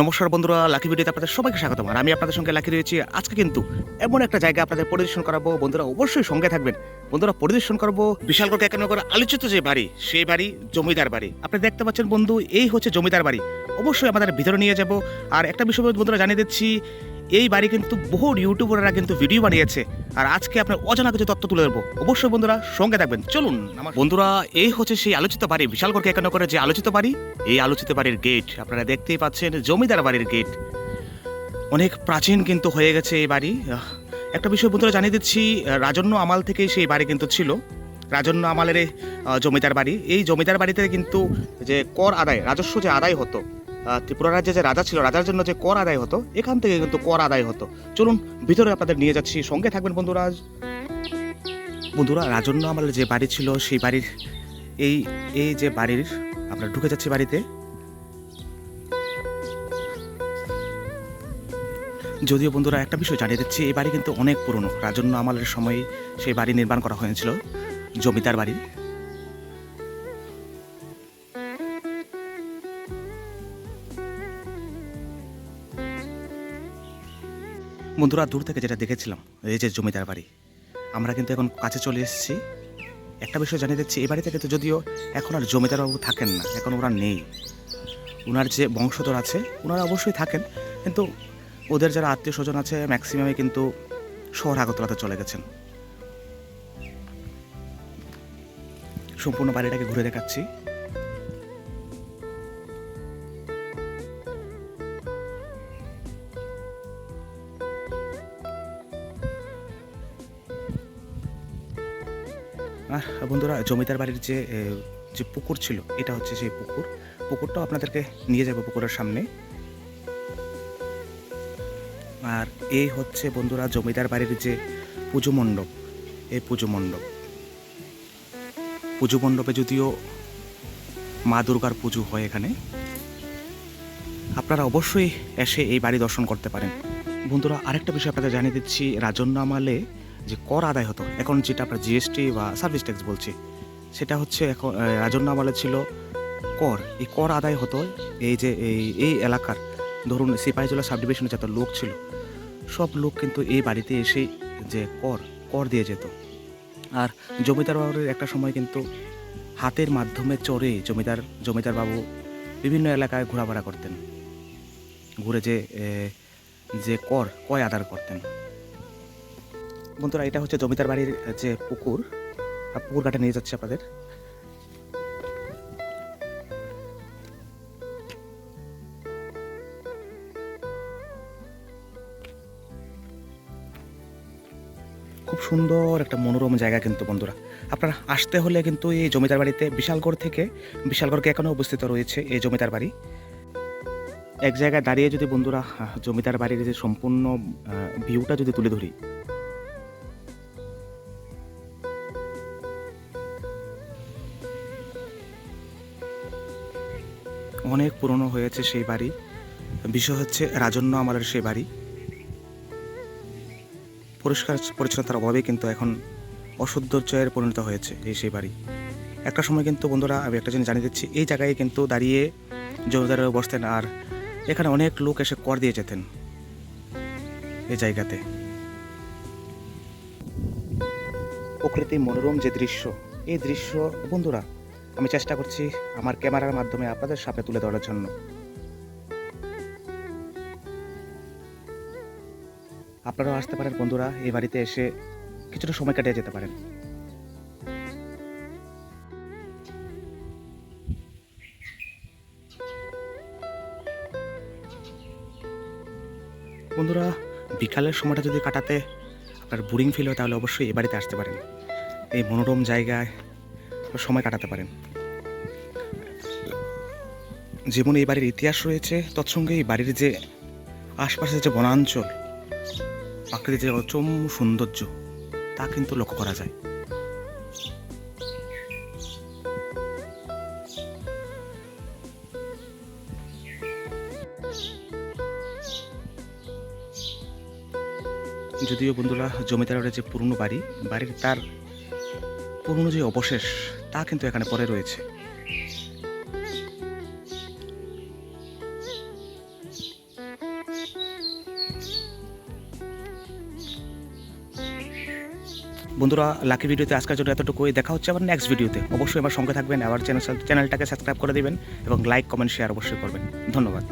নমস্কার বন্ধুরা, লাকি ভিডিওতে আপনাদের সবাইকে স্বাগত আর আমি আপনাদের সঙ্গে লাকি রয়েছি। আজকে কিন্তু এমন একটা জায়গা আপনাদের পরিদর্শন করাবো। বন্ধুরা, অবশ্যই সঙ্গে থাকবেন। বন্ধুরা, পরিদর্শন করব বিশালগড় একানগর আলোচিত যে বাড়ি সেই বাড়ি জমিদার বাড়ি। আপনি দেখতে পাচ্ছেন বন্ধু, এই হচ্ছে জমিদার বাড়ি। অবশ্যই আমাদের ভিতরে নিয়ে যাব। আর একটা বিষয় বন্ধুরা জানিয়ে দিচ্ছি এই বাড়ি কিন্তু বহু ইউটিউবাররা কিন্তু ভিডিও বানিয়েছে। আর আজকে আপনার অজানা কিছু তথ্য তুলে ধরবো। অবশ্যই বন্ধুরা, সঙ্গে থাকবেন। চলুন, আমার বন্ধুরা, এই হচ্ছে সেই আলোচিত বাড়ি বিশালগড় করে যে আলোচিত বাড়ি। এই আলোচিত বাড়ির গেট আপনারা দেখতেই পাচ্ছেন জমিদার বাড়ির গেট অনেক প্রাচীন কিন্তু হয়ে গেছে এই বাড়ি। একটা বিষয় বন্ধুরা জানিয়ে দিচ্ছি রাজন্য আমাল থেকেই সেই বাড়ি কিন্তু ছিল। রাজন্য আমালের জমিদার বাড়ি। এই জমিদার বাড়িতে কিন্তু যে কর আদায়, রাজস্ব যে আদায় হতো ত্রিপুরা রাজ্যে যে রাজা ছিল, রাজার জন্য যে কর আদায় হতো, এখান থেকে কিন্তু কর আদায় হতো। চলুন, ভিতরে আপনাদের নিয়ে যাচ্ছি। সঙ্গে থাকবেন বন্ধুরা। বন্ধুরা রাজন্য আমালের যে বাড়ি ছিল, সেই বাড়ির, এই এই যে বাড়ির, আমরা ঢুকে যাচ্ছি বাড়িতে। যদিও বন্ধুরা, একটা বিষয় জানিয়ে দিচ্ছি, এই বাড়ি কিন্তু অনেক পুরনো। রাজন্য আমালের সময় সেই বাড়ি নির্মাণ করা হয়েছিল, জমিদার বাড়ি। বন্ধুরা দূর থেকে যেটা দেখেছিলাম, এই যে জমিদার বাড়ি, আমরা কিন্তু এখন কাছে চলে এসেছি। একটা বিষয় জানিয়ে দিচ্ছি এই বাড়িতে কিন্তু যদিও এখন আর জমিদারবাবু থাকেন না, এখন ওরা নেই। ওনার যে বংশধর আছে ওনারা অবশ্যই থাকেন, কিন্তু ওদের যারা আত্মীয় স্বজন আছে ম্যাক্সিমামে কিন্তু শহর আগরতলাতে চলে গেছেন। সম্পূর্ণ বাড়িটাকে ঘুরে দেখাচ্ছি। বন্ধুরা, জমিদার বাড়ির যে যে পুকুর ছিল, এটা হচ্ছে সেই পুকুর। পুকুরটাও আপনাদেরকে নিয়ে যাব পুকুরের সামনে। আর এই হচ্ছে বন্ধুরা, জমিদার বাড়ির যে পুজো মণ্ডপ। এই পুজো মণ্ডপ। পুজো মণ্ডপে যদিও মা দুর্গার পুজো হয় এখানে, আপনারা অবশ্যই এসে এই বাড়ি দর্শন করতে পারেন। বন্ধুরা, আরেকটা বিষয় আপনাদের জানিয়ে দিচ্ছি। রাজন্য আমলে যে কর আদায় হতো। এখন যেটা আমরা জিএসটি বা সার্ভিস ট্যাক্স বলছি, সেটা হচ্ছে এখন রাজন্য আমলে ছিল কর। এই কর আদায় হতো, এই যে, এই এই এলাকার, ধরুন সিপাহীজলা সাব ডিভিশনে যত লোক ছিল, সব লোক কিন্তু এই বাড়িতে এসে যে কর কর দিয়ে যেত। আর জমিদার বাবুর একটা সময় কিন্তু হাতের মাধ্যমে চড়ে জমিদার জমিদার বাবু বিভিন্ন এলাকায় ঘোরাফেরা করতেন। ঘুরে যে যে কর, কয় আদার করতেন। বন্ধুরা, এটা হচ্ছে জমিদার বাড়ির যে পুকুর পুকুর ঘাটে নিয়ে যাচ্ছে আপনাদের। খুব সুন্দর একটা মনোরম জায়গা কিন্তু, বন্ধুরা। আপনারা আসতে হলে কিন্তু এই জমিদার বাড়িতে বিশালগড় থেকে, বিশালগড়কে এখনও অবস্থিত রয়েছে এই জমিদার বাড়ি। এক জায়গায় দাঁড়িয়ে যদি বন্ধুরা জমিদার বাড়ির যে সম্পূর্ণ ভিউটা যদি তুলে ধরি অনেক পুরনো হয়েছে সেই বাড়ি। বিষয় হচ্ছে, রাজন্য আমাদের সেই বাড়ি। পরিষ্কার পরিচ্ছন্নতার অভাবে কিন্তু এখন অসৌন্দর্যের পরিণত হয়েছে এই সেই বাড়ি। একটা সময় কিন্তু বন্ধুরা, আমি একটা জিনিস জানিয়ে দিচ্ছি, এই জায়গায় কিন্তু দাঁড়িয়ে জমিদাররা বসতেন আর এখানে অনেক লোক এসে কর দিয়ে যেতেন এই জায়গাতে। প্রকৃতি মনোরম যে দৃশ্য, এই দৃশ্য বন্ধুরা আমি চেষ্টা করছি আমার ক্যামেরার মাধ্যমে আপনাদের সামনে তুলে ধরার জন্য। আপনারাও আসতে পারেন বন্ধুরা, এই বাড়িতে এসে কিছুটা সময় কাটিয়ে যেতে পারেন। বন্ধুরা, বিকালের সময়টা যদি কাটাতে আপনার বোরিং ফিল হয়, তাহলে অবশ্যই এই বাড়িতে আসতে পারেন। এই মনোরম জায়গায় সময় কাটাতে পারেন। যেমন এই বাড়ির ইতিহাস রয়েছে, তৎসঙ্গে এই বাড়ির যে আশপাশের যে বনাঞ্চল প্রাকৃতিক যে অচম সৌন্দর্য, তা কিন্তু লক্ষ্য করা যায়। যদিও বন্ধুরা, জমিদারের যে পুরনো বাড়ি, বাড়ির তার পুরনো যে অবশেষ তা কিন্তু এখানে পড়ে রয়েছে। বন্ধুরা, লাকি ভিডিওতে আজকের জন্য এতটুকুই। দেখা হচ্ছে আবার নেক্সট ভিডিওতে। অবশ্যই আমার সঙ্গে থাকবেন। আবার চ্যানেল চ্যানেলটাকে সাবস্ক্রাইব করে দেবেন এবং লাইক কমেন্ট শেয়ার অবশ্যই করবেন। ধন্যবাদ।